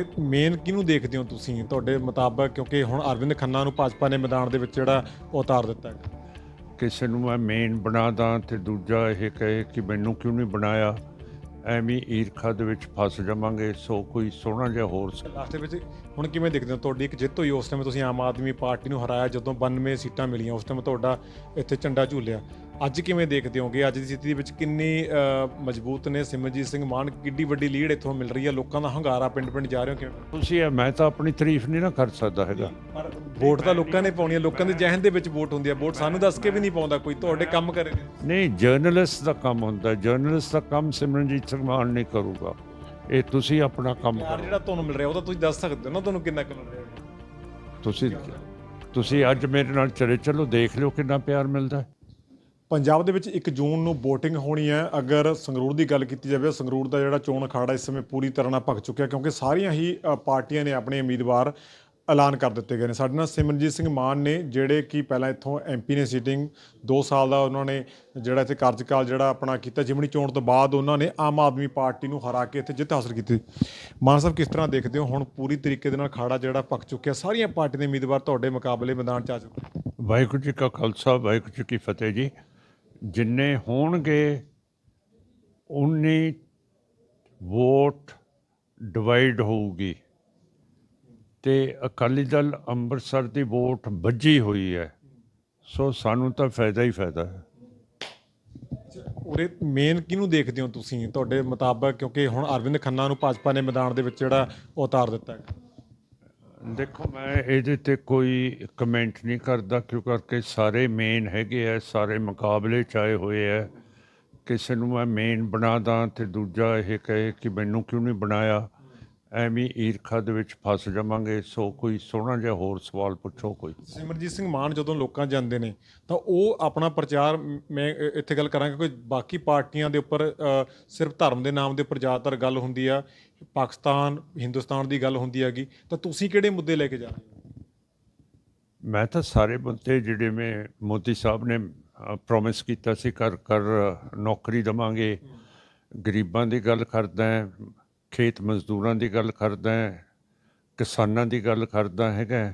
ਉਰੇ ਮੇਨ ਕਿਹਨੂੰ ਦੇਖਦੇ ਹੋ ਤੁਸੀਂ ਤੁਹਾਡੇ ਮੁਤਾਬਕ? ਕਿਉਂਕਿ ਹੁਣ ਅਰਵਿੰਦ ਖੰਨਾ ਨੂੰ ਭਾਜਪਾ ਨੇ ਮੈਦਾਨ ਦੇ ਵਿੱਚ ਜਿਹੜਾ ਉਹ ਉਤਾਰ ਦਿੱਤਾ ਹੈ। ਕਿਸੇ ਨੂੰ ਮੈਂ ਮੇਨ ਬਣਾ ਦਾਂ ਤੇ ਦੂਜਾ ਇਹ ਕਹੇ ਕਿ ਮੈਨੂੰ ਕਿਉਂ ਨਹੀਂ ਬਣਾਇਆ? ਐਵੇਂ ਈਰਖਾ ਦੇ ਵਿੱਚ ਫਸ ਜਾਵਾਂਗੇ ਸੋ ਕੋਈ ਸੋਹਣਾ ਜਿਹਾ ਹੋਰ ਲਾਸਟ ਦੇ ਵਿੱਚ ਹੁਣ ਕਿਵੇਂ ਦੇਖਦੇ ਹੋ? ਤੁਹਾਡੀ ਇੱਕ ਜਿੱਤ ਹੋਈ ਉਸ ਟਾਈਮ ਤੁਸੀਂ ਆਮ ਆਦਮੀ ਪਾਰਟੀ ਨੂੰ ਹਰਾਇਆ ਜਦੋਂ 92 ਸੀਟਾਂ ਮਿਲੀਆਂ ਉਸ ਟਾਈਮ ਤੁਹਾਡਾ ਇੱਥੇ ਝੰਡਾ ਝੂਲਿਆ। ਅੱਜ ਕਿਵੇਂ ਦੇਖਦੇ ਹੋਗੇ? ਅੱਜ ਦੀ ਸਥਿਤੀ ਵਿੱਚ ਕਿੰਨੀ ਮਜ਼ਬੂਤ ਨੇ? ਸਿਮਰਜੀਤ ਸਿੰਘ ਮਾਨ ਕਿੱਡੀ ਵੱਡੀ ਲੀਡ ਇੱਥੋਂ ਮਿਲ ਰਹੀ ਹੈ? ਲੋਕਾਂ ਦਾ ਹੰਗਾਰਾ ਪਿੰਡ ਪਿੰਡ ਜਾ ਰਹੇ ਹੋ ਕਿਵੇਂ? ਤੁਸੀਂ ਇਹ ਮੈਂ ਤਾਂ ਆਪਣੀ ਤਾਰੀਫ ਨਹੀਂ ਨਾ ਕਰ ਸਕਦਾ ਹੈਗਾ। ਪਰ ਵੋਟ ਤਾਂ ਲੋਕਾਂ ਨੇ ਪਾਉਣੀ ਹੈ। ਲੋਕਾਂ ਦੇ ਜਹਿਨ ਦੇ ਵਿੱਚ ਵੋਟ ਹੁੰਦੀ ਹੈ। ਵੋਟ ਸਾਨੂੰ ਦੱਸ ਕੇ ਵੀ ਨਹੀਂ ਪਾਉਂਦਾ ਕੋਈ। ਤੁਹਾਡੇ ਕੰਮ ਕਰੇ। ਨਹੀਂ ਜਰਨਲਿਸਟ ਦਾ ਕੰਮ ਹੁੰਦਾ। ਜਰਨਲਿਸਟ ਦਾ ਕੰਮ ਸਿਮਰਨਜੀਤ ਸਿੰਘ ਮਾਨ ਨਹੀਂ ਕਰੂਗਾ। ਇਹ ਤੁਸੀਂ ਆਪਣਾ ਕੰਮ ਕਰੋ। ਜਿਹੜਾ ਤੁਹਾਨੂੰ ਮਿਲ ਰਿਹਾ ਉਹ ਤਾਂ ਤੁਸੀਂ ਦੱਸ ਸਕਦੇ ਹੋ ਨਾ ਤੁਹਾਨੂੰ ਕਿੰਨਾ ਕੁ ਮਿਲ ਰਿਹਾ ਤੁਸੀਂ ਤੁਸੀਂ ਅੱਜ ਮੇਰੇ ਨਾਲ ਚਲੇ ਚੱਲੋ। ਦੇਖ ਲਿਓ ਕਿੰਨਾ ਪਿਆਰ ਮਿਲਦਾ ਹੈ। ਪੰਜਾਬ ਦੇ ਵਿੱਚ 1 ਜੂਨ ਨੂੰ VOTING ਹੋਣੀ ਹੈ। ਅਗਰ ਸੰਗਰੂਰ ਦੀ ਗੱਲ ਕੀਤੀ ਜਾਵੇ, ਸੰਗਰੂਰ ਦਾ ਜਿਹੜਾ ਚੋਣ ਅਖਾੜਾ ਇਸ ਸਮੇਂ ਪੂਰੀ ਤਰ੍ਹਾਂ ਨਾਲ ਭਖ ਚੁੱਕਿਆ ਕਿਉਂਕਿ ਸਾਰੀਆਂ ਹੀ ਪਾਰਟੀਆਂ ਨੇ ਆਪਣੇ ਉਮੀਦਵਾਰ ਐਲਾਨ ਕਰ ਦਿੱਤੇ ਗਏ ਨੇ। ਸਾਡੇ ਨਾਲ ਸਿਮਰਨਜੀਤ ਸਿੰਘ ਮਾਨ ਨੇ, ਜਿਹੜੇ ਕਿ ਪਹਿਲਾਂ ਇੱਥੋਂ ਐਮਪੀ ਨੇ ਸੀਟਿੰਗ 2 ਸਾਲ ਦਾ ਉਹਨਾਂ ਨੇ ਜਿਹੜਾ ਇੱਥੇ ਕਾਰਜਕਾਲ ਜਿਹੜਾ ਆਪਣਾ ਕੀਤਾ, ਜਿਮਣੀ ਚੋਣ ਤੋਂ ਬਾਅਦ ਉਹਨਾਂ ਨੇ ਆਮ ਆਦਮੀ ਪਾਰਟੀ ਨੂੰ ਹਰਾ ਕੇ ਇੱਥੇ ਜਿੱਤ ਹਾਸਲ ਕੀਤੀ। ਮਾਨ ਸਾਹਿਬ, ਕਿਸ ਤਰ੍ਹਾਂ ਦੇਖਦੇ ਹੋ? ਹੁਣ ਪੂਰੀ ਤਰੀਕੇ ਦੇ ਨਾਲ ਖਾੜਾ ਜਿਹੜਾ ਭਖ ਚੁੱਕਿਆ, ਸਾਰੀਆਂ ਪਾਰਟੀਆਂ ਦੇ ਉਮੀਦਵਾਰ ਤੁਹਾਡੇ ਮੁਕਾਬਲੇ ਮੈਦਾਨ 'ਚ ਆ ਚੁੱਕੇ ਵਾਹਿਗੁਰੂ ਜੀ ਕਾ ਖਾਲਸਾ, ਵਾਹਿਗੁਰੂ ਜੀ ਕੀ ਫਤਿਹ ਜੀ। ਜਿੰਨੇ ਹੋਣਗੇ ਉਨੀ ਵੋਟ ਡਿਵਾਈਡ ਹੋਊਗੀ। ਤੇ ਅਕਾਲੀ ਦਲ ਅੰਮ੍ਰਿਤਸਰ ਦੀ ਵੋਟ ਵੱਜੀ ਹੋਈ ਹੈ। ਸੋ ਸਾਨੂੰ ਤਾਂ ਫਾਇਦਾ ਹੀ ਫਾਇਦਾ ਹੈ। ਉਰੇ ਮੇਨ ਕਿਹਨੂੰ ਦੇਖਦੇ ਹੋ ਤੁਸੀਂ? ਤੁਹਾਡੇ ਮੁਤਾਬਕ, ਕਿਉਂਕਿ ਹੁਣ ਅਰਵਿੰਦ ਖੰਨਾ ਨੂੰ ਭਾਜਪਾ ਨੇ ਮੈਦਾਨ ਦੇ ਵਿੱਚ ਜਿਹੜਾ ਉਹ ਉਤਾਰ ਦਿੱਤਾ ਹੈ। ਦੇਖੋ, ਮੈਂ ਇਹਦੇ ਤੇ ਕੋਈ ਕਮੈਂਟ ਨਹੀਂ ਕਰਦਾ ਕਿਉਂ ਕਰਕੇ ਸਾਰੇ ਮੇਨ ਹੈਗੇ ਆ, ਸਾਰੇ ਮੁਕਾਬਲੇ ਚ ਆਏ ਹੋਏ ਆ। ਕਿਸੇ ਨੂੰ ਮੈਂ ਮੇਨ ਬਣਾ ਦਾਂ ਤੇ ਦੂਜਾ ਇਹ ਕਹੇ ਕਿ ਮੈਨੂੰ ਕਿਉਂ ਨਹੀਂ ਬਣਾਇਆ? ਐਵੇਂ ਈਰਖਾ ਦੇ ਵਿੱਚ ਫਸ ਜਾਵਾਂਗੇ ਸੋ ਕੋਈ ਸੋਹਣਾ ਜਿਹਾ ਹੋਰ ਸਵਾਲ ਪੁੱਛੋ ਕੋਈ। ਸਿਮਰਜੀਤ ਸਿੰਘ ਮਾਨ ਜਦੋਂ ਲੋਕਾਂ ਜਾਂਦੇ ਨੇ ਤਾਂ ਉਹ ਆਪਣਾ ਪ੍ਰਚਾਰ ਮ- ਇੱਥੇ ਗੱਲ ਕਰਾਂਗਾ ਕਿ ਬਾਕੀ ਪਾਰਟੀਆਂ ਦੇ ਉੱਪਰ ਸਿਰਫ ਧਰਮ ਦੇ ਨਾਮ ਦੇ ਉੱਪਰ ਜ਼ਿਆਦਾਤਰ ਗੱਲ ਹੁੰਦੀ ਆ ਪਾਕਿਸਤਾਨ ਹਿੰਦੁਸਤਾਨ ਦੀ ਗੱਲ ਹੁੰਦੀ ਹੈਗੀ ਤਾਂ ਤੁਸੀਂ ਕਿਹੜੇ ਮੁੱਦੇ ਲੈ ਕੇ ਜਾ ਰਹੇ ਹੋ? ਮੈਂ ਤਾਂ ਸਾਰੇ ਮੁੱਦੇ ਜਿਹੜੇ ਮੈਂ ਮੋਦੀ ਸਾਹਿਬ ਨੇ ਪ੍ਰੋਮਿਸ ਕੀਤਾ ਸੀ ਕਰ ਕਰ ਨੌਕਰੀ ਦਵਾਂਗੇ ਗਰੀਬਾਂ ਦੀ ਗੱਲ ਕਰਦਾ ਖੇਤ ਮਜ਼ਦੂਰਾਂ ਦੀ ਗੱਲ ਕਰਦਾ ਹੈ, ਕਿਸਾਨਾਂ ਦੀ ਗੱਲ ਕਰਦਾ ਹੈਗਾ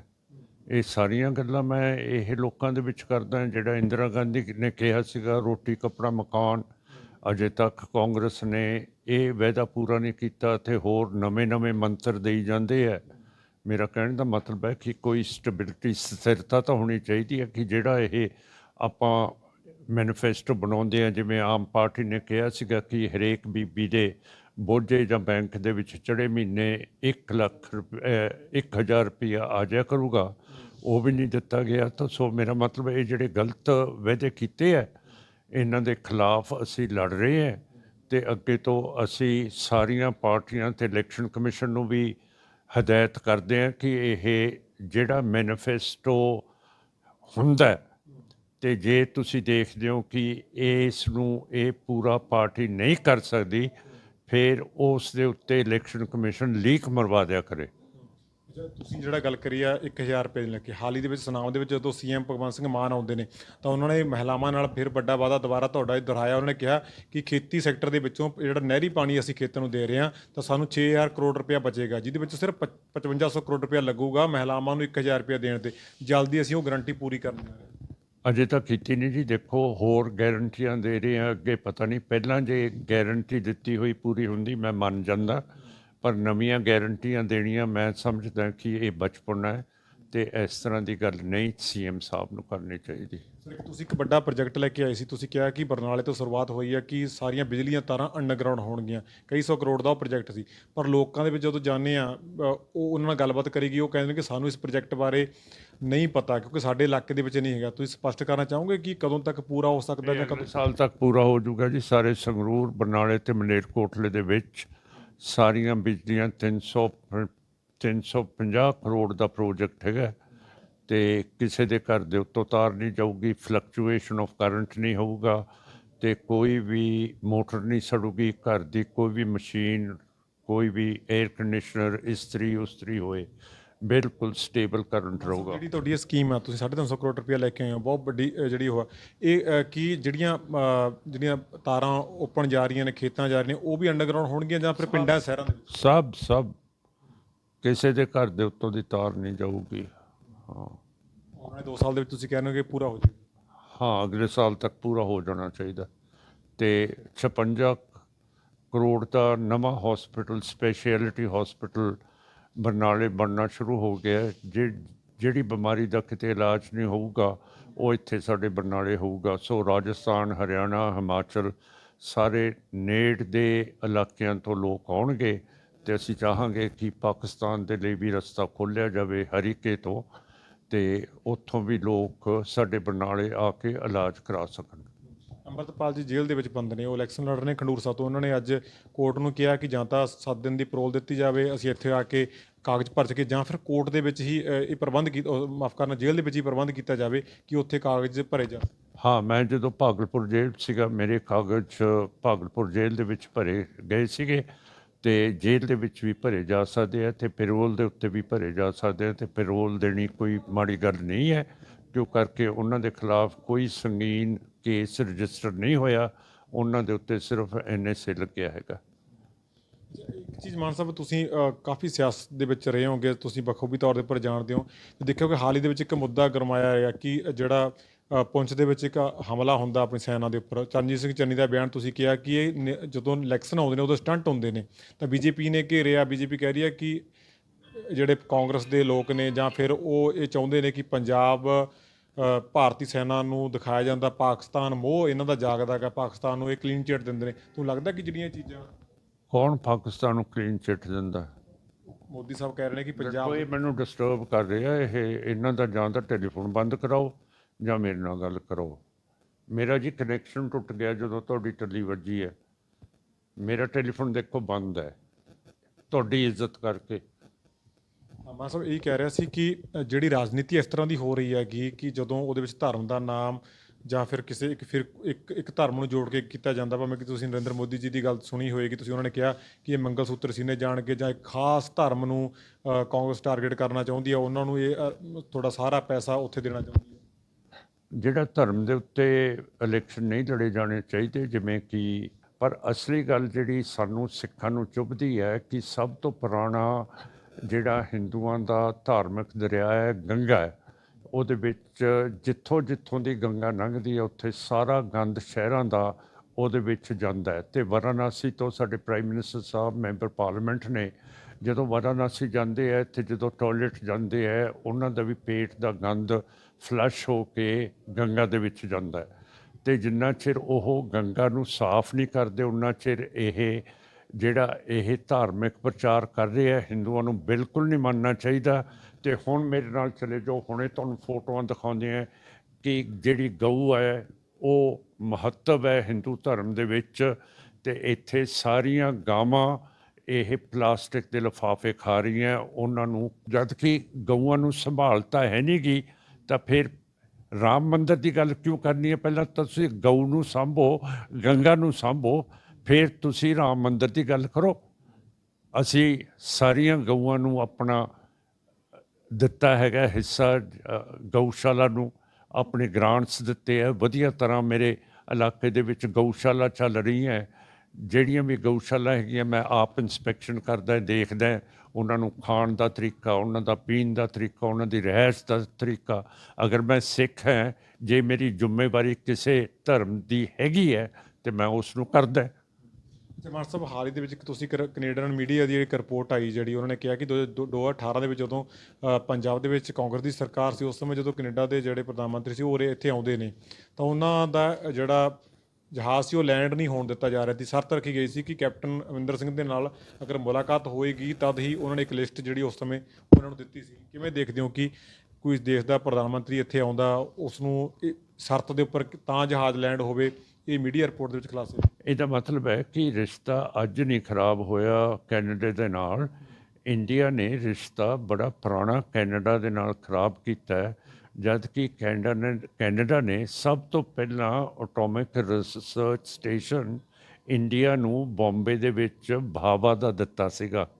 ਇਹ ਸਾਰੀਆਂ ਗੱਲਾਂ ਮੈਂ ਇਹ ਲੋਕਾਂ ਦੇ ਵਿੱਚ ਕਰਦਾ ਜਿਹੜਾ ਇੰਦਰਾ ਗਾਂਧੀ ਨੇ ਕਿਹਾ ਸੀਗਾ ਰੋਟੀ ਕੱਪੜਾ ਮਕਾਨ ਅਜੇ ਤੱਕ ਕਾਂਗਰਸ ਨੇ ਇਹ ਵਾਅਦਾ ਪੂਰਾ ਨਹੀਂ ਕੀਤਾ ਤੇ ਹੋਰ ਨਵੇਂ-ਨਵੇਂ ਮੰਤਰ ਦੇਈ ਜਾਂਦੇ ਆ। ਮੇਰਾ ਕਹਿਣ ਦਾ ਮਤਲਬ ਹੈ ਕਿ ਕੋਈ ਸਟੈਬਿਲਿਟੀ ਸਥਿਰਤਾ ਤਾਂ ਹੋਣੀ ਚਾਹੀਦੀ ਹੈ ਕਿ ਜਿਹੜਾ ਇਹ ਆਪਾਂ ਮੈਨੀਫੈਸਟੋ ਬਣਾਉਂਦੇ ਆ ਜਿਵੇਂ ਆਮ ਪਾਰਟੀ ਨੇ ਕਿਹਾ ਸੀਗਾ ਕਿ ਹਰੇਕ ਬੀਬੀ ਦੇ ਬੋਝੇ ਜਾਂ ਬੈਂਕ ਦੇ ਵਿੱਚ ਚੜੇ ਮਹੀਨੇ 1 ਲੱਖ ਰੁਪਏ 1000 ਰੁਪਇਆ ਆ ਜਾਇਆ ਕਰੂਗਾ ਉਹ ਵੀ ਨਹੀਂ ਦਿੱਤਾ ਗਿਆ। ਤਾਂ ਸੋ ਮੇਰਾ ਮਤਲਬ ਇਹ ਜਿਹੜੇ ਗਲਤ ਵਾਅਦੇ ਕੀਤੇ ਆ ਇਹਨਾਂ ਦੇ ਖਿਲਾਫ ਅਸੀਂ ਲੜ ਰਹੇ ਹਾਂ ਤੇ ਅੱਗੇ ਤੋਂ ਅਸੀਂ ਸਾਰੀਆਂ ਪਾਰਟੀਆਂ ਤੇ ਇਲੈਕਸ਼ਨ ਕਮਿਸ਼ਨ ਨੂੰ ਵੀ ਹਦਾਇਤ ਕਰਦੇ ਹਾਂ ਕਿ ਇਹ ਜਿਹੜਾ ਮੈਨੀਫੈਸਟੋ ਹੁੰਦਾ ਹੈ, ਤੇ ਜੇ ਤੁਸੀਂ ਦੇਖਦੇ ਹੋ ਕਿ ਇਸ ਨੂੰ ਇਹ ਪੂਰਾ ਪਾਰਟੀ ਨਹੀਂ ਕਰ ਸਕਦੀ ਫਿਰ ਉਸ ਦੇ ਉੱਤੇ ਇਲੈਕਸ਼ਨ ਕਮਿਸ਼ਨ ਲੀਕ ਮਰਵਾ ਦਿਆ ਕਰੇ। ਤੁਸੀਂ ਜਿਹੜਾ ਗੱਲ ਕਰੀ ਆ 1000 ਰੁਪਏ ਦੀ ਲੈ ਕੇ ਹਾਲ ਹੀ ਦੇ ਵਿੱਚ ਸੁਨਾਮ ਦੇ ਵਿੱਚ ਜਦੋਂ ਸੀਐਮ ਭਗਵੰਤ ਸਿੰਘ ਮਾਨ ਆਉਂਦੇ ਨੇ, ਤਾਂ ਉਹਨਾਂ ਨੇ ਮਹਿਲਾਵਾਂ ਨਾਲ ਫਿਰ ਵੱਡਾ ਵਾਅਦਾ ਦੁਬਾਰਾ ਤੁਹਾਡਾ ਇਹ ਦੁਹਰਾਇਆ। ਉਹਨਾਂ ਨੇ ਕਿਹਾ ਕਿ ਖੇਤੀ ਸੈਕਟਰ ਦੇ ਵਿੱਚੋਂ ਜਿਹੜਾ ਨਹਿਰੀ ਪਾਣੀ ਅਸੀਂ ਖੇਤਾਂ ਨੂੰ ਦੇ ਰਹੇ ਹਾਂ, ਤਾਂ ਸਾਨੂੰ 6000 ਕਰੋੜ ਰੁਪਇਆ ਬਚੇਗਾ, ਜਿਹਦੇ ਵਿੱਚ ਸਿਰਫ ਪਚ- 5500 ਕਰੋੜ ਰੁਪਇਆ ਲੱਗੂਗਾ ਮਹਿਲਾਵਾਂ ਨੂੰ 1000 ਰੁਪਇਆ ਦੇਣ ਤੇ। ਜਲਦੀ ਅਸੀਂ ਉਹ ਗਰੰਟੀ ਪੂਰੀ ਕਰਨੀ ਹੈ। ਅਜੇ ਤਾਂ ਕੀਤੀ ਨਹੀਂ ਜੀ। ਦੇਖੋ, ਹੋਰ ਗਾਰੰਟੀਆਂ ਦੇ ਰਹੇ ਆ ਅੱਗੇ ਪਤਾ ਨਹੀਂ, ਪਹਿਲਾਂ ਜੇ ਗਾਰੰਟੀ ਦਿੱਤੀ ਹੋਈ ਪੂਰੀ ਹੁੰਦੀ, ਮੈਂ ਮੰਨ ਜਾਂਦਾ। ਪਰ ਨਵੀਆਂ ਗਾਰੰਟੀਆਂ ਦੇਣੀਆਂ, ਮੈਂ ਸਮਝਦਾ ਕਿ ਇਹ ਬਚਪਨ ਹੈ। ਤੇ ਇਸ ਤਰ੍ਹਾਂ ਦੀ ਗੱਲ ਨਹੀਂ ਸੀਐਮ ਸਾਹਿਬ ਨੂੰ ਕਰਨੀ ਚਾਹੀਦੀ। ਸਰ ਇੱਕ ਤੁਸੀਂ ਇੱਕ ਵੱਡਾ ਪ੍ਰੋਜੈਕਟ ਲੈ ਕੇ ਆਏ ਸੀ। ਤੁਸੀਂ ਕਿਹਾ ਕਿ ਬਰਨਾਲੇ ਤੋਂ ਸ਼ੁਰੂਆਤ ਹੋਈ ਹੈ ਕਿ ਸਾਰੀਆਂ ਬਿਜਲੀਆਂ ਤਾਰਾਂ ਅੰਡਰਗਰਾਉਂਡ ਹੋਣਗੀਆਂ। ਕਈ ਸੌ ਕਰੋੜ ਦਾ ਉਹ ਪ੍ਰੋਜੈਕਟ ਸੀ। ਪਰ ਲੋਕਾਂ ਦੇ ਵਿੱਚ ਜਦੋਂ ਜਾਂਦੇ ਆ ਉਹ ਉਹਨਾਂ ਨਾਲ ਗੱਲਬਾਤ ਕਰੀਗੀ ਉਹ ਕਹਿੰਦੇ ਨੇ ਕਿ ਸਾਨੂੰ ਇਸ ਪ੍ਰੋਜੈਕਟ ਬਾਰੇ ਨਹੀਂ ਪਤਾ ਕਿਉਂਕਿ ਸਾਡੇ ਇਲਾਕੇ ਦੇ ਵਿੱਚ ਨਹੀਂ ਹੈਗਾ। ਤੁਸੀਂ ਸਪਸ਼ਟ ਕਰਨਾ ਚਾਹੋਗੇ ਕਿ ਕਦੋਂ ਤੱਕ ਪੂਰਾ ਹੋ ਸਕਦਾ ਜਾਂ ਕਦੋਂ ਸਾਲ ਤੱਕ ਪੂਰਾ ਹੋ ਜਾਊਗਾ ਜੀ। ਸਾਰੇ ਸੰਗਰੂਰ ਬਰਨਾਲੇ ਤੇ ਮਲੇਰਕੋਟਲੇ ਦੇ ਵਿੱਚ ਸਾਰੀਆਂ ਬਿਜਲੀਆਂ 300 ਪ- 350 ਕਰੋੜ ਦਾ ਪ੍ਰੋਜੈਕਟ ਹੈਗਾ। ਤੇ ਕਿਸੇ ਦੇ ਘਰ ਦੇ ਉੱਤੋਂ ਤਾਰ ਨਹੀਂ ਜਾਊਗੀ ਫਲਕਚੁਏਸ਼ਨ ਆਫ ਕਰੰਟ ਨਹੀਂ ਹੋਊਗਾ ਤੇ ਕੋਈ ਵੀ ਮੋਟਰ ਨਹੀਂ ਸੜੂਗੀ ਘਰ ਦੀ ਕੋਈ ਵੀ ਮਸ਼ੀਨ ਕੋਈ ਵੀ 에ਅਰ ਕੰਡੀਸ਼ਨਰ ਇਸਤਰੀ ਉਸਤਰੀ ਹੋਏ ਬਿਲਕੁਲ ਸਟੇਬਲ ਕਰੰਟ ਰਹੂਗਾ। ਜਿਹੜੀ ਤੁਹਾਡੀ ਇਹ ਸਕੀਮ ਆ ਤੁਸੀਂ 350 ਕਰੋੜ ਰੁਪਏ ਲੈ ਕੇ ਆਏ ਹੋ ਬਹੁਤ ਵੱਡੀ ਅ, ਜਿਹੜੀ ਉਹ ਆ ਇਹ ਅ, ਕੀ ਜਿਹੜੀਆਂ ਅ, ਜਿਹੜੀਆਂ ਤਾਰਾਂ ਓਪਨ ਜਾ ਰਹੀਆਂ ਨੇ ਖੇਤਾਂ ਜਾ ਰਹੀਆਂ ਨੇ ਉਹ ਵੀ ਅੰਡਰਗਰਾਉਂਡ ਹੋਣਗੀਆਂ ਜਾਂ ਫਿਰ ਪਿੰਡਾਂ ਸ਼ਹਿਰਾਂ ਦੇ ਵਿੱਚ? ਸਭ ਸਭ ਕਿਸੇ ਦੇ ਘਰ ਦੇ ਉੱਤੋਂ ਦੀ ਤਾਰ ਨਹੀਂ ਜਾਊਗੀ। ਹਾਂ। ਆਉਣ ਵਾਲੇ 2 ਸਾਲ ਦੇ ਵਿੱਚ ਤੁਸੀਂ ਕਹਿੰਦੇ ਹੋ ਕਿ ਪੂਰਾ ਹੋ ਜਾਏਗਾ ਹਾਂ ਅਗਲੇ ਸਾਲ ਤੱਕ ਪੂਰਾ ਹੋ ਜਾਣਾ ਚਾਹੀਦਾ। ਤੇ 56 ਕਰੋੜ ਦਾ ਨਵਾਂ ਹਸਪੀਟਲ ਸਪੈਸ਼ਲਿਟੀ ਹਸਪੀਟਲ ਬਰਨਾਲੇ ਬਣਨਾ ਸ਼ੁਰੂ ਹੋ ਗਿਆ ਜਿਹੜੀ ਬਿਮਾਰੀ ਦਾ ਕਿਤੇ ਇਲਾਜ ਨਹੀਂ ਹੋਊਗਾ ਉਹ ਇੱਥੇ ਸਾਡੇ ਬਰਨਾਲੇ ਹੋਊਗਾ। ਸੋ ਰਾਜਸਥਾਨ ਹਰਿਆਣਾ ਹਿਮਾਚਲ ਸਾਰੇ ਨੇੜ ਦੇ ਇਲਾਕਿਆਂ ਤੋਂ ਲੋਕ ਆਉਣਗੇ। ਤੇ ਅਸੀਂ ਚਾਹਾਂਗੇ ਕਿ ਪਾਕਿਸਤਾਨ ਦੇ ਲਈ ਵੀ ਰਸਤਾ ਖੋਲ੍ਹਿਆ ਜਾਵੇ ਹਰੀਕੇ ਤੋਂ ਤੇ ਉੱਥੋਂ ਵੀ ਲੋਕ ਸਾਡੇ ਬਰਨਾਲੇ ਆ ਕੇ ਇਲਾਜ ਕਰਾ ਸਕਣ। ਅੰਮ੍ਰਿਤਪਾਲ ਜੀ ਜੇਲ੍ਹ ਦੇ ਵਿੱਚ ਬੰਦ ਨੇ ਉਹ ਇਲੈਕਸ਼ਨ ਲੜ ਰਹੇ ਨੇ ਖੰਡੂਰ ਸਾਹਿਬ ਤੋਂ। ਉਹਨਾਂ ਨੇ ਅੱਜ ਕੋਰਟ ਨੂੰ ਕਿਹਾ ਕਿ ਜਾਂ ਤਾਂ 7 ਦਿਨ ਦੀ ਪਰੋਲ ਦਿੱਤੀ ਜਾਵੇ ਅਸੀਂ ਇੱਥੇ ਆ ਕੇ ਕਾਗਜ਼ ਭਰ ਕੇ ਜਾਂ ਫਿਰ ਕੋਰਟ ਦੇ ਵਿੱਚ ਹੀ ਇਹ ਪ੍ਰਬੰਧ ਕੀ ਮਾਫ ਕਰਨਾ ਜੇਲ੍ਹ ਦੇ ਵਿੱਚ ਹੀ ਪ੍ਰਬੰਧ ਕੀਤਾ ਜਾਵੇ ਕਿ ਉੱਥੇ ਕਾਗਜ਼ ਭਰੇ ਜਾਣ। ਹਾਂ ਮੈਂ ਜਦੋਂ ਭਾਗਲਪੁਰ ਜੇਲ੍ਹ ਸੀਗਾ ਮੇਰੇ ਕਾਗਜ਼ ਭਾਗਲਪੁਰ ਜੇਲ੍ਹ ਦੇ ਵਿੱਚ ਭਰੇ ਗਏ ਸੀਗੇ। ਤੇ ਜੇਲ੍ਹ ਦੇ ਵਿੱਚ ਵੀ ਭਰੇ ਜਾ ਸਕਦੇ ਆ ਤੇ ਪੈਰੋਲ ਦੇ ਉੱਤੇ ਵੀ ਭਰੇ ਜਾ ਸਕਦੇ ਆ ਤੇ ਪੈਰੋਲ ਦੇਣੀ ਕੋਈ ਮਾੜੀ ਗੱਲ ਨਹੀਂ ਹੈ, ਜੋ ਕਰਕੇ ਉਹਨਾਂ ਦੇ ਖਿਲਾਫ ਕੋਈ ਸੰਗੀਨ ਕੇਸ ਰਜਿਸਟਰ ਨਹੀਂ ਹੋਇਆ, ਉਹਨਾਂ ਦੇ ਉੱਤੇ ਸਿਰਫ ਐਨਐਸਏ ਲੱਗਿਆ ਹੈਗਾ। ਇੱਕ ਚੀਜ਼ ਮਾਨ ਸਾਹਿਬ, ਤੁਸੀਂ ਕਾਫੀ ਸਿਆਸਤ ਦੇ ਵਿੱਚ ਰਹੇ ਹੋਗੇ ਤੁਸੀਂ ਬਖੂਬੀ ਤੌਰ ਦੇ ਉੱਪਰ ਜਾਣਦੇ ਹੋ। ਦੇਖਿਓ ਕਿ ਹਾਲ ਹੀ ਦੇ ਵਿੱਚ ਇੱਕ ਮੁੱਦਾ ਗਰਮਾਇਆ ਹੈ ਕਿ ਜਿਹੜਾ ਪੁੰਛ ਦੇ ਵਿੱਚ ਇੱਕ ਹਮਲਾ ਹੁੰਦਾ ਆਪਣੀ ਸੈਨਾ ਦੇ ਉੱਪਰ। ਚਰਨਜੀਤ ਸਿੰਘ ਚੰਨੀ ਦਾ ਬਿਆਨ ਤੁਸੀਂ ਕਿਹਾ ਕਿ ਇਹ ਨ- ਜਦੋਂ ਇਲੈਕਸ਼ਨ ਆਉਂਦੇ ਨੇ ਉਦੋਂ ਸਟੰਟ ਹੁੰਦੇ ਨੇ। ਤਾਂ ਬੀਜੇਪੀ ਨੇ ਘੇਰਿਆ ਬੀਜੇਪੀ ਕਹਿ ਰਹੀ ਹੈ ਕਿ ਜਿਹੜੇ ਕਾਂਗਰਸ ਦੇ ਲੋਕ ਨੇ ਜਾਂ ਫਿਰ ਉਹ ਇਹ ਚਾਹੁੰਦੇ ਨੇ ਕਿ ਪੰਜਾਬ ਅ, ਭਾਰਤੀ ਸੈਨਾ ਨੂੰ ਦਿਖਾਇਆ ਜਾਂਦਾ ਪਾਕਿਸਤਾਨ ਮੋਹ ਇਹਨਾਂ ਦਾ ਜਾਗਦਾ ਹੈਗਾ ਪਾਕਿਸਤਾਨ ਨੂੰ ਇਹ ਕਲੀਨ ਚਿੱਟ ਦਿੰਦੇ ਨੇ। ਤੁਹਾਨੂੰ ਲੱਗਦਾ ਕਿ ਜਿਹੜੀਆਂ ਚੀਜ਼ਾਂ ਕੌਣ ਪਾਕਿਸਤਾਨ ਨੂੰ ਕਲੀਨ ਚਿੱਟ ਦਿੰਦਾ? ਮੋਦੀ ਸਾਹਿਬ ਕਹਿ ਰਹੇ ਨੇ ਕਿ ਪੰਜਾਬ ਕੋਈ ਮੈਨੂੰ ਡਿਸਟਰਬ ਕਰ ਰਿਹਾ ਇਹ ਇਹਨਾਂ ਦਾ ਜਾਂ ਤਾਂ ਟੈਲੀਫੋਨ ਬੰਦ ਕਰਾਓ ਜਾਂ ਮੇਰੇ ਨਾਲ ਗੱਲ ਕਰੋ। ਮੇਰਾ ਜੀ ਕਨੈਕਸ਼ਨ ਟੁੱਟ ਗਿਆ ਜਦੋਂ ਤੁਹਾਡੀ ਟੱਲੀ ਵੱਜੀ ਹੈ। ਮੇਰਾ ਟੈਲੀਫੋਨ ਦੇਖੋ ਬੰਦ ਹੈ। ਤੁਹਾਡੀ ਇੱਜ਼ਤ ਕਰਕੇ। ਮੈਂ ਸਭ ਇਹ ਕਹਿ ਰਿਹਾ ਸੀ ਕਿ ਜਿਹੜੀ ਰਾਜਨੀਤੀ ਇਸ ਤਰ੍ਹਾਂ ਦੀ ਹੋ ਰਹੀ ਹੈਗੀ ਕਿ ਜਦੋਂ ਉਹਦੇ ਵਿੱਚ ਧਰਮ ਦਾ ਨਾਮ ਜਾਂ ਫਿਰ ਕਿਸੇ ਇੱਕ ਫਿਰ ਇੱਕ ਇੱਕ ਧਰਮ ਨੂੰ ਜੋੜ ਕੇ ਕੀਤਾ ਜਾਂਦਾ ਭਾਵੇਂ ਕਿ ਤੁਸੀਂ ਨਰਿੰਦਰ ਮੋਦੀ ਜੀ ਦੀ ਗੱਲ ਸੁਣੀ ਹੋਏਗੀ ਤੁਸੀਂ ਉਹਨਾਂ ਨੇ ਕਿਹਾ ਕਿ ਇਹ ਮੰਗਲ ਸੂਤਰ ਸੀਨੇ ਜਾਣ ਕੇ ਜਾਂ ਇੱਕ ਖਾਸ ਧਰਮ ਨੂੰ ਕਾਂਗਰਸ ਟਾਰਗੇਟ ਕਰਨਾ ਚਾਹੁੰਦੀ ਹੈ ਉਹਨਾਂ ਨੂੰ ਇਹ ਅ, ਥੋੜਾ ਸਾਰਾ ਪੈਸਾ ਉੱਥੇ ਦੇਣਾ ਚਾਹੁੰਦੀ ਹੈ। ਜਿਹੜਾ ਧਰਮ ਦੇ ਉੱਤੇ ਇਲੈਕਸ਼ਨ ਨਹੀਂ ਲੜੇ ਜਾਣੇ ਚਾਹੀਦੇ ਜਿਵੇਂ ਕਿ, ਪਰ ਅਸਲੀ ਗੱਲ ਜਿਹੜੀ ਸਾਨੂੰ ਸਿੱਖਾਂ ਨੂੰ ਚੁਭਦੀ ਹੈ ਕਿ ਸਭ ਤੋਂ ਪੁਰਾਣਾ ਜਿਹੜਾ ਹਿੰਦੂਆਂ ਦਾ ਧਾਰਮਿਕ ਦਰਿਆ ਹੈ, ਗੰਗਾ ਹੈ, ਉਹਦੇ ਵਿੱਚ ਜਿੱਥੋਂ ਜਿੱਥੋਂ ਦੀ ਗੰਗਾ ਲੰਘਦੀ ਹੈ, ਉੱਥੇ ਸਾਰਾ ਗੰਦ ਸ਼ਹਿਰਾਂ ਦਾ ਉਹਦੇ ਵਿੱਚ ਜਾਂਦਾ ਹੈ। ਤੇ ਵਾਰਾਣਸੀ ਤੋਂ ਸਾਡੇ ਪ੍ਰਾਈਮ ਮਿਨਿਸਟਰ ਸਾਹਿਬ ਮੈਂਬਰ ਪਾਰਲੀਮੈਂਟ ਨੇ ਜਦੋਂ ਵਾਰਾਣਸੀ ਜਾਂਦੇ ਹੈ ਤੇ ਜਦੋਂ ਟਾਇਲਟ ਜਾਂਦੇ ਹੈ ਉਹਨਾਂ ਦਾ ਵੀ ਪੇਟ ਦਾ ਗੰਦ ਫਲਸ਼ ਹੋ ਕੇ ਗੰਗਾ ਦੇ ਵਿੱਚ ਜਾਂਦਾ ਹੈ। ਤੇ ਜਿੰਨਾ ਚਿਰ ਉਹ ਗੰਗਾ ਨੂੰ ਸਾਫ਼ ਨਹੀਂ ਕਰਦੇ ਉਹਨਾਂ ਚਿਰ ਇਹ ਜਿਹੜਾ ਇਹ ਧਾਰਮਿਕ ਪ੍ਰਚਾਰ ਕਰ ਰਿਹਾ ਹੈ ਹਿੰਦੂਆਂ ਨੂੰ ਬਿਲਕੁਲ ਨਹੀਂ ਮੰਨਣਾ ਚਾਹੀਦਾ। ਤੇ ਹੁਣ ਮੇਰੇ ਨਾਲ ਚਲੇ ਜਾਓ, ਹੁਣੇ ਤੁਹਾਨੂੰ ਫੋਟੋਆਂ ਦਿਖਾਉਂਦੇ ਆ ਕਿ ਜਿਹੜੀ ਗਊ ਹੈ, ਉਹ ਮਹੱਤਵ ਹੈ ਹਿੰਦੂ ਧਰਮ ਦੇ ਵਿੱਚ। ਤੇ ਇੱਥੇ ਸਾਰੀਆਂ ਗਾਵਾਂ ਇਹ ਪਲਾਸਟਿਕ ਦੇ ਲਿਫਾਫੇ ਖਾ ਰਹੀਆਂ, ਉਹਨਾਂ ਨੂੰ ਜਦ ਕਿ ਗਊਆਂ ਨੂੰ ਸੰਭਾਲਤਾ ਹੈ ਨਹੀਂ ਗੀ, ਤਾਂ ਫਿਰ ਰਾਮ ਮੰਦਰ ਦੀ ਗੱਲ ਕਿਉਂ ਕਰਨੀ ਹੈ? ਪਹਿਲਾਂ ਤੁਸੀਂ ਗਊ ਨੂੰ ਸੰਭੋ, ਗੰਗਾ ਨੂੰ ਸੰਭੋ, ਫਿਰ ਤੁਸੀਂ ਰਾਮ ਮੰਦਰ ਦੀ ਗੱਲ ਕਰੋ। ਅਸੀਂ ਸਾਰੀਆਂ ਗਊਆਂ ਨੂੰ ਆਪਣਾ ਦਿੱਤਾ ਹੈਗਾ ਹਿੱਸਾ ਗਊਸ਼ਾਲਾ ਨੂੰ ਆਪਣੇ ਗ੍ਰਾਂਟਸ ਦਿੱਤੇ ਹੈ। ਵਧੀਆ ਤਰ੍ਹਾਂ ਮੇਰੇ ਇਲਾਕੇ ਦੇ ਵਿੱਚ ਗਊਸ਼ਾਲਾ ਚੱਲ ਰਹੀ ਹੈ। ਜਿਹੜੀਆਂ ਵੀ ਗਊਸ਼ਾਲਾ ਹੈਗੀਆਂ, ਮੈਂ ਆਪ ਇਨਸਪੈਕਸ਼ਨ ਕਰਦਾ, ਦੇਖਦਾ, ਉਹਨਾਂ ਨੂੰ ਖਾਣ ਦਾ ਤਰੀਕਾ, ਉਹਨਾਂ ਦਾ ਪੀਣ ਦਾ ਤਰੀਕਾ, ਉਹਨਾਂ ਦੀ ਰਹਿਸ ਦਾ ਤਰੀਕਾ। ਅਗਰ ਮੈਂ ਸਿੱਖ ਹੈ, ਜੇ ਮੇਰੀ ਜ਼ਿੰਮੇਵਾਰੀ ਕਿਸੇ ਧਰਮ ਦੀ ਹੈਗੀ ਹੈ, ਤੇ ਮੈਂ ਉਸ ਨੂੰ ਕਰਦਾ। ਤੇ ਮਾਨ ਸਾਹਿਬ, ਹਾਲ ਹੀ ਦੇ ਵਿੱਚ ਤੁਸੀਂ ਕੈਨੇਡੀਅਨ ਮੀਡੀਆ ਦੀ ਇੱਕ ਰਿਪੋਰਟ ਆਈ, ਜਿਹੜੀ ਉਹਨਾਂ ਨੇ ਕਿਹਾ ਕਿ 2018 ਦੇ ਵਿੱਚ ਜਦੋਂ ਪੰਜਾਬ ਦੇ ਵਿੱਚ ਕਾਂਗਰਸ ਦੀ ਸਰਕਾਰ ਸੀ, ਉਸ ਸਮੇਂ ਜਦੋਂ ਕੈਨੇਡਾ ਦੇ ਜਿਹੜੇ ਪ੍ਰਧਾਨ ਮੰਤਰੀ ਸੀ, ਉਹ ਇੱਥੇ ਆਉਂਦੇ ਨੇ। ਤਾਂ ਉਹਨਾਂ ਦਾ ਜਿਹੜਾ ਜਹਾਜ਼ ਸੀ, ਉਹ ਲੈਂਡ ਨਹੀਂ ਹੋਣ ਦਿੱਤਾ ਜਾ ਰਿਹਾ ਸੀ। ਸ਼ਰਤ ਰੱਖੀ ਗਈ ਸੀ ਕਿ ਕੈਪਟਨ ਅਮਰਿੰਦਰ ਸਿੰਘ ਦੇ ਨਾਲ ਅਗਰ ਮੁਲਾਕਾਤ ਹੋਏਗੀ, ਤਦ ਹੀ ਉਹਨਾਂ ਨੇ ਇੱਕ ਲਿਸਟ ਜਿਹੜੀ ਉਸ ਸਮੇਂ ਉਹਨਾਂ ਨੂੰ ਦਿੱਤੀ ਸੀ। ਕਿਵੇਂ ਦੇਖਦੇ ਹੋ ਕਿ ਕੋਈ ਦੇਸ਼ ਦਾ ਪ੍ਰਧਾਨ ਮੰਤਰੀ ਇੱਥੇ ਆਉਂਦਾ ਉਸ ਨੂੰ ਸ਼ਰਤ ਦੇ ਉੱਪਰ ਤਾਂ ਜਹਾਜ਼ ਲੈਂਡ ਹੋਵੇ, ਇਹ ਮੀਡੀਆ ਰਿਪੋਰਟ ਦੇ ਵਿੱਚ ਖੁਲਾਸੇ ਇਹਦਾ ਮਤਲਬ ਹੈ ਕਿ ਰਿਸ਼ਤਾ ਅੱਜ ਨਹੀਂ ਖਰਾਬ ਹੋਇਆ ਕੈਨੇਡਾ ਦੇ ਨਾਲ। ਇੰਡੀਆ ਨੇ ਰਿਸ਼ਤਾ ਬੜਾ ਪੁਰਾਣਾ ਕੈਨੇਡਾ ਦੇ ਨਾਲ ਖਰਾਬ ਕੀਤਾ ਹੈ। ਜਦ ਕਿ ਕੈਨੇਡਾ ਨੇ ਕੈਨੇਡਾ ਨੇ ਸਭ ਤੋਂ ਪਹਿਲਾਂ ਐਟੋਮਿਕ ਰਿਸਰਚ ਸਟੇਸ਼ਨ ਇੰਡੀਆ ਨੂੰ ਬੰਬੇ ਦੇ ਵਿੱਚ ਭਾਵਾ ਦਾ ਦਿੱਤਾ ਸੀਗਾ।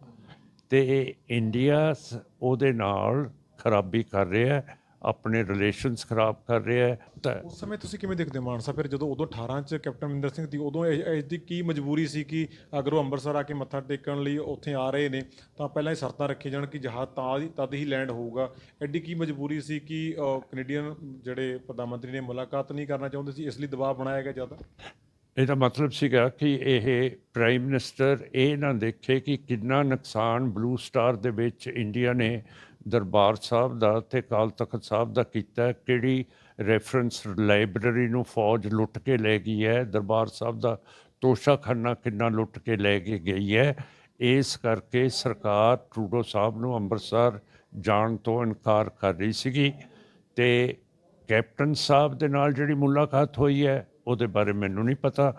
ਤੇ ਇੰਡੀਆ ਸ- ਉਹਦੇ ਨਾਲ ਖਰਾਬੀ ਕਰ ਰਿਹਾ ਹੈ। ਆਪਣੇ ਰਿਲੇਸ਼ਨਸ ਖਰਾਬ ਕਰ ਰਿਹਾ ਹੈ ਤਾਂ ਉਸ ਸਮੇਂ ਤੁਸੀਂ ਕਿਵੇਂ ਦੇਖਦੇ ਹੋ ਮਾਨਸਾ? ਫਿਰ ਜਦੋਂ ਉਦੋਂ 18 ਚ ਕੈਪਟਨ ਅਮਰਿੰਦਰ ਸਿੰਘ ਦੀ ਉਦੋਂ ਇਸ ਦੀ ਕੀ ਮਜਬੂਰੀ ਸੀ ਕਿ ਅਗਰ ਉਹ ਅੰਮ੍ਰਿਤਸਰ ਆ ਕੇ ਮੱਥਾ ਟੇਕਣ ਲਈ ਉੱਥੇ ਆ ਰਹੇ ਨੇ ਤਾਂ ਪਹਿਲਾਂ ਹੀ ਸ਼ਰਤਾਂ ਰੱਖੀ ਜਾਣ ਕਿ ਜਹਾਜ਼ ਤਾਂ ਤਦ ਹੀ ਲੈਂਡ ਹੋਊਗਾ। ਐਡੀ ਕੀ ਮਜਬੂਰੀ ਸੀ ਕਿ ਕੈਨੇਡੀਅਨ ਜਿਹੜੇ ਪ੍ਰਧਾਨ ਮੰਤਰੀ ਨੇ ਮੁਲਾਕਾਤ ਨਹੀਂ ਕਰਨਾ ਚਾਹੁੰਦੇ ਸੀ ਇਸ ਲਈ ਦਬਾਅ ਬਣਾਇਆ ਗਿਆ ਜ਼ਿਆਦਾ? ਇਹਦਾ ਮਤਲਬ ਸੀਗਾ ਕਿ ਇਹ ਪ੍ਰਾਈਮ ਮਿਨਿਸਟਰ ਇਹ ਨਾ ਦੇਖੇ ਕਿ ਕਿੰਨਾ ਨੁਕਸਾਨ ਬਲੂ ਸਟਾਰ ਦੇ ਵਿੱਚ ਇੰਡੀਆ ਨੇ ਦਰਬਾਰ ਸਾਹਿਬ ਦਾ ਤੇ ਕਾਲ ਤਖਤ ਸਾਹਿਬ ਦਾ ਕੀਤਾ ਕਿਹੜੀ ਰੈਫਰੈਂਸ ਲਾਇਬ੍ਰੇਰੀ ਨੂੰ ਫੌਜ ਲੁੱਟ ਕੇ ਲੈ ਗਈ ਹੈ, ਦਰਬਾਰ ਸਾਹਿਬ ਦਾ ਤੋਸ਼ਾਖਾਨਾ ਕਿੰਨਾ ਲੁੱਟ ਕੇ ਲੈ ਕੇ ਗਈ ਹੈ, ਇਸ ਕਰਕੇ ਸਰਕਾਰ ਟਰੂਡੋ ਸਾਹਿਬ ਨੂੰ ਅੰਮ੍ਰਿਤਸਰ ਜਾਣ ਤੋਂ ਇਨਕਾਰ ਕਰ ਰਹੀ ਸੀਗੀ ਤੇ ਕੈਪਟਨ ਸਾਹਿਬ ਦੇ ਨਾਲ ਜਿਹੜੀ ਮੁਲਾਕਾਤ ਹੋਈ ਹੈ, ਉਹਦੇ ਬਾਰੇ ਮੈਨੂੰ ਨਹੀਂ ਪਤਾ,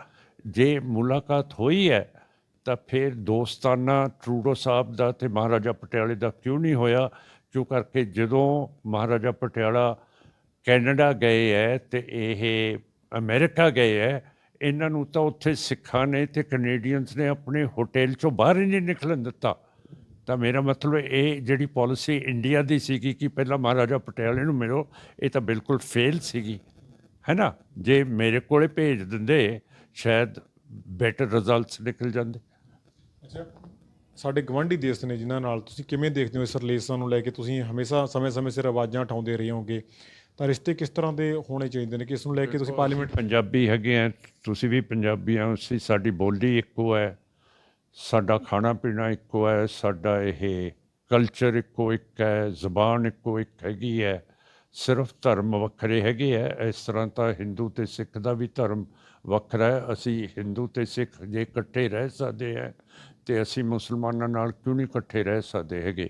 ਜੇ ਮੁਲਾਕਾਤ ਹੋਈ ਹੈ ਤਾਂ ਫਿਰ ਦੋਸਤਾਨਾ ਟਰੂਡੋ ਸਾਹਿਬ ਦਾ ਤੇ ਮਹਾਰਾਜਾ ਪਟਿਆਲੇ ਦਾ ਕਿਉਂ ਨਹੀਂ ਹੋਇਆ? ਕਿਉਂ ਕਰਕੇ ਜਦੋਂ ਮਹਾਰਾਜਾ ਪਟਿਆਲਾ ਕੈਨੇਡਾ ਗਏ ਹੈ ਤੇ ਇਹ ਅਮਰੀਕਾ ਗਏ ਹੈ ਇਹਨਾਂ ਨੂੰ ਤਾਂ ਉੱਥੇ ਸਿੱਖਾਂ ਨੇ ਤੇ ਕੈਨੇਡੀਅਨਸ ਨੇ ਆਪਣੇ ਹੋਟਲ ਚੋਂ ਬਾਹਰ ਹੀ ਨਹੀਂ ਨਿਕਲਣ ਦਿੱਤਾ। ਤਾਂ ਮੇਰਾ ਮਤਲਬ ਇਹ ਜਿਹੜੀ ਪਾਲਿਸੀ ਇੰਡੀਆ ਦੀ ਸੀਗੀ ਕਿ ਪਹਿਲਾਂ ਮਹਾਰਾਜਾ ਪਟਿਆਲੇ ਨੂੰ ਮਿਲੋ, ਇਹ ਤਾਂ ਬਿਲਕੁਲ ਫੇਲ ਸੀਗੀ। ਹੈ ਨਾ ਜੇ ਮੇਰੇ ਕੋਲੇ ਭੇਜ ਦਿੰਦੇ, ਸ਼ਾਇਦ ਬੈਟਰ ਰਿਜ਼ਲਟਸ ਨਿਕਲ ਜਾਂਦੇ। ਅੱਛਾ। ਸਾਡੇ ਗਵਾਂਢੀ ਦੇਸ਼ ਨੇ ਜਿਨ੍ਹਾਂ ਨਾਲ ਤੁਸੀਂ ਕਿਵੇਂ ਦੇਖਦੇ ਹੋ ਇਸ ਰਿਲੇਸ਼ਨ ਨੂੰ ਲੈ ਕੇ? ਤੁਸੀਂ ਹਮੇਸ਼ਾ ਸਮੇਂ-ਸਮੇਂ ਸਿਰ ਆਵਾਜ਼ਾਂ ਉਠਾਉਂਦੇ ਰਹੇ ਹੋਗੇ ਤਾਂ ਰਿਸ਼ਤੇ ਕਿਸ ਤਰ੍ਹਾਂ ਦੇ ਹੋਣੇ ਚਾਹੀਦੇ ਨੇ? ਕਿ ਇਸ ਨੂੰ ਲੈ ਕੇ ਤੁਸੀਂ ਪਾਰਲੀਮੈਂਟ ਪੰਜਾਬੀ ਹੈਗੇ ਆ ਤੁਸੀਂ ਵੀ ਪੰਜਾਬੀ ਆ ਅਸੀਂ ਸਾਡੀ ਬੋਲੀ ਇੱਕੋ ਹੈ ਸਾਡਾ ਖਾਣਾ ਪੀਣਾ ਇੱਕੋ ਹੈ ਸਾਡਾ ਇਹ ਕਲਚਰ ਇੱਕੋ ਇੱਕ ਹੈ ਜ਼ਬਾਨ ਇੱਕੋ ਇੱਕ ਹੈਗੀ ਹੈ ਸਿਰਫ ਧਰਮ ਵੱਖਰੇ ਹੈਗੇ ਆ। ਇਸ ਤਰ੍ਹਾਂ ਤਾਂ ਹਿੰਦੂ ਤੇ ਸਿੱਖ ਦਾ ਵੀ ਧਰਮ ਵੱਖਰਾ ਹੈ। ਅਸੀਂ ਹਿੰਦੂ ਤੇ ਸਿੱਖ ਜੇ ਇਕੱਠੇ ਰਹਿ ਸਕਦੇ ਆ ਤੇ ਅਸੀਂ ਮੁਸਲਮਾਨਾਂ ਨਾਲ ਕਿਉਂ ਨਹੀਂ ਇਕੱਠੇ ਰਹਿ ਸਕਦੇ ਹੈਗੇ?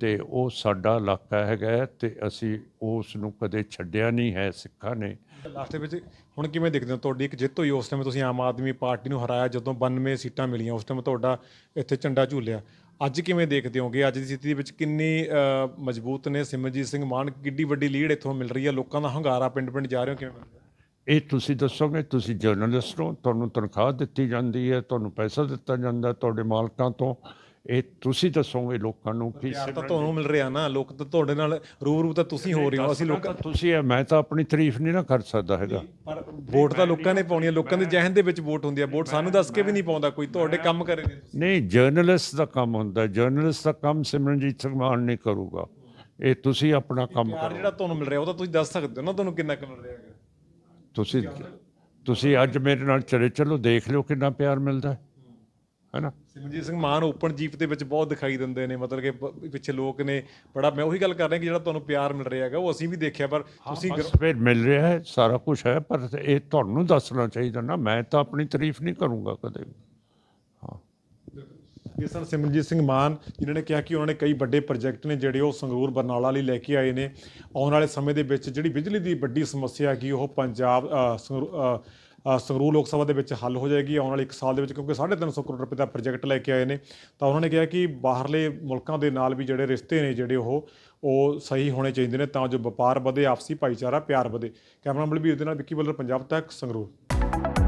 ਤੇ ਉਹ ਸਾਡਾ ਇਲਾਕਾ ਹੈਗਾ ਹੈ ਤੇ ਅਸੀਂ ਉਸ ਨੂੰ ਕਦੇ ਛੱਡਿਆ ਨਹੀਂ ਹੈ, ਸਿੱਖਾਂ ਨੇ। ਲਾਸਟ ਦੇ ਵਿੱਚ ਹੁਣ ਕਿਵੇਂ ਦੇਖਦੇ ਹੋ? ਤੁਹਾਡੀ ਇੱਕ ਜਿੱਤ ਹੋਈ ਉਸ ਟਾਈਮ ਤੁਸੀਂ ਆਮ ਆਦਮੀ ਪਾਰਟੀ ਨੂੰ ਹਰਾਇਆ ਜਦੋਂ 92 ਸੀਟਾਂ ਮਿਲੀਆਂ, ਉਸ ਟਾਈਮ ਤੁਹਾਡਾ ਇੱਥੇ ਝੰਡਾ ਝੂਲਿਆ। ਅੱਜ ਕਿਵੇਂ ਦੇਖਦੇ ਹੋਗੇ? ਅੱਜ ਦੀ ਸਥਿਤੀ ਵਿੱਚ ਕਿੰਨੀ ਮਜ਼ਬੂਤ ਨੇ? ਸਿਮਰਜੀਤ ਸਿੰਘ ਮਾਨ ਕਿੱਡੀ ਵੱਡੀ ਲੀਡ ਇੱਥੋਂ ਮਿਲ ਰਹੀ ਹੈ? ਲੋਕਾਂ ਦਾ ਹੰਗਾਰਾ ਪਿੰਡ-ਪਿੰਡ ਜਾ ਰਹੇ ਹੋ, ਕਿਵੇਂ ਮਿਲ ਰਿਹਾ? ਇਹ ਤੁਸੀਂ ਦੱਸੋਗੇ ਤੁਸੀਂ ਜਰਨਲਿਸਟ ਹੋ ਤੁਹਾਨੂੰ ਤਨਖਾਹ ਦਿੱਤੀ ਜਾਂਦੀ ਹੈ ਤੁਹਾਨੂੰ ਪੈਸਾ ਦਿੱਤਾ ਜਾਂਦਾ ਤੁਹਾਡੇ ਮਾਲਕਾਂ ਤੋਂ। ਇਹ ਤੁਸੀਂ ਦੱਸੋਗੇ ਲੋਕਾਂ ਨੂੰ ਕਿ ਪਿਆਰ ਤਾਂ ਤੁਹਾਨੂੰ ਮਿਲ ਰਿਹਾ ਨਾ ਲੋਕ ਤਾਂ ਤੁਹਾਡੇ ਨਾਲ ਰੂਬਰੂ ਤਾਂ ਤੁਸੀਂ ਹੋ ਰਹੇ ਹੋ ਅਸੀਂ ਲੋਕਾਂ ਤੁਸੀਂ ਹੈ ਮੈਂ ਤਾਂ ਆਪਣੀ ਤਾਰੀਫ ਨਹੀਂ ਨਾ ਕਰ ਸਕਦਾ ਹੈਗਾ। ਪਰ ਵੋਟ ਤਾਂ ਲੋਕਾਂ ਨੇ ਪਾਉਣੀ ਹੈ ਲੋਕਾਂ ਦੇ ਜਹਿਨ ਦੇ ਵਿੱਚ ਵੋਟ ਹੁੰਦੀ ਹੈ ਵੋਟ ਸਾਨੂੰ ਦੱਸ ਕੇ ਵੀ ਨਹੀਂ ਪਾਉਂਦਾ ਕੋਈ ਤੁਹਾਡੇ ਕੰਮ ਕਰੇ ਨਹੀਂ ਜਰਨਲਿਸਟ ਦਾ ਕੰਮ ਹੁੰਦਾ ਜਰਨਲਿਸਟ ਦਾ ਕੰਮ ਸਿਮਰਨਜੀਤ ਸਿੰਘ ਮਾਨ ਨਹੀਂ ਕਰੂਗਾ। ਇਹ ਤੁਸੀਂ ਆਪਣਾ ਕੰਮ ਕਰੋ। ਜਿਹੜਾ ਤੁਹਾਨੂੰ ਮਿਲ ਰਿਹਾ ਉਹ ਤਾਂ ਤੁਸੀਂ ਦੱਸ ਸਕਦੇ ਹੋ ਨਾ ਤੁਹਾਨੂੰ ਕਿੰਨਾ ਕੁ ਮਿਲ ਰਿਹਾ ਤੁਸੀਂ ਤੁਸੀਂ ਅੱਜ ਮੇਰੇ ਨਾਲ ਚਲੇ ਚਲੋ ਦੇਖ ਲਿਓ ਕਿੰਨਾ ਪਿਆਰ ਮਿਲਦਾ ਹੈ। ਹੈਨਾ? ਸਿਮਰਜੀਤ ਸਿੰਘ ਮਾਨ ਓਪਨ ਜੀਪ ਦੇ ਵਿੱਚ ਬਹੁਤ ਦਿਖਾਈ ਦਿੰਦੇ ਨੇ ਮਤਲਬ ਕਿ ਪਿੱਛੇ ਲੋਕ ਨੇ ਬੜਾ ਮੈਂ ਉਹੀ ਗੱਲ ਕਰ ਰਿਹਾ ਕਿ ਜਿਹੜਾ ਤੁਹਾਨੂੰ ਪਿਆਰ ਮਿਲ ਰਿਹਾ ਹੈਗਾ ਉਹ ਅਸੀਂ ਵੀ ਦੇਖਿਆ ਪਰ ਤੁਸੀਂ ਫਿਰ ਮਿਲ ਰਿਹਾ ਹੈ ਸਾਰਾ ਕੁਝ ਹੈ ਪਰ ਇਹ ਤੁਹਾਨੂੰ ਦੱਸਣਾ ਚਾਹੀਦਾ ਨਾ ਮੈਂ ਤਾਂ ਆਪਣੀ ਤਾਰੀਫ ਨਹੀਂ ਕਰੂੰਗਾ ਕਦੇ ਵੀ। ਇਹ ਸਨ ਸਿਮਰਜੀਤ ਸਿੰਘ ਮਾਨ, ਜਿਨ੍ਹਾਂ ਨੇ ਕਿਹਾ ਕਿ ਉਹਨਾਂ ਨੇ ਕਈ ਵੱਡੇ ਪ੍ਰੋਜੈਕਟ ਨੇ ਜਿਹੜੇ ਉਹ ਸੰਗਰੂਰ, ਬਰਨਾਲਾ ਲਈ ਲੈ ਕੇ ਆਏ ਨੇ। ਆਉਣ ਵਾਲੇ ਸਮੇਂ ਦੇ ਵਿੱਚ ਜਿਹੜੀ ਬਿਜਲੀ ਦੀ ਵੱਡੀ ਸਮੱਸਿਆ ਹੈਗੀ, ਉਹ ਪੰਜਾਬ ਸੰਗਰੂਰ ਸੰਗਰੂਰ ਲੋਕ ਸਭਾ ਦੇ ਵਿੱਚ ਹੱਲ ਹੋ ਜਾਏਗੀ। ਆਉਣ ਵਾਲੇ 1 ਸਾਲ ਦੇ ਵਿੱਚ, ਕਿਉਂਕਿ 350 ਕਰੋੜ ਰੁਪਏ ਦਾ ਪ੍ਰੋਜੈਕਟ ਲੈ ਕੇ ਆਏ ਨੇ। ਤਾਂ ਉਹਨਾਂ ਨੇ ਕਿਹਾ ਕਿ ਬਾਹਰਲੇ ਮੁਲਕਾਂ ਦੇ ਨਾਲ ਵੀ ਜਿਹੜੇ ਰਿਸ਼ਤੇ ਨੇ, ਜਿਹੜੇ ਉਹ ਉਹ ਸਹੀ ਹੋਣੇ ਚਾਹੀਦੇ ਨੇ, ਤਾਂ ਜੋ ਵਪਾਰ ਵਧੇ, ਆਪਸੀ ਭਾਈਚਾਰਾ ਪਿਆਰ ਵਧੇ। ਕੈਮਰਾ ਬਲਬੀਰ ਦੇ ਨਾਲ ਵਿੱਕੀ ਬੱਲਰ, ਪੰਜਾਬ ਤੱਕ, ਸੰਗਰੂਰ।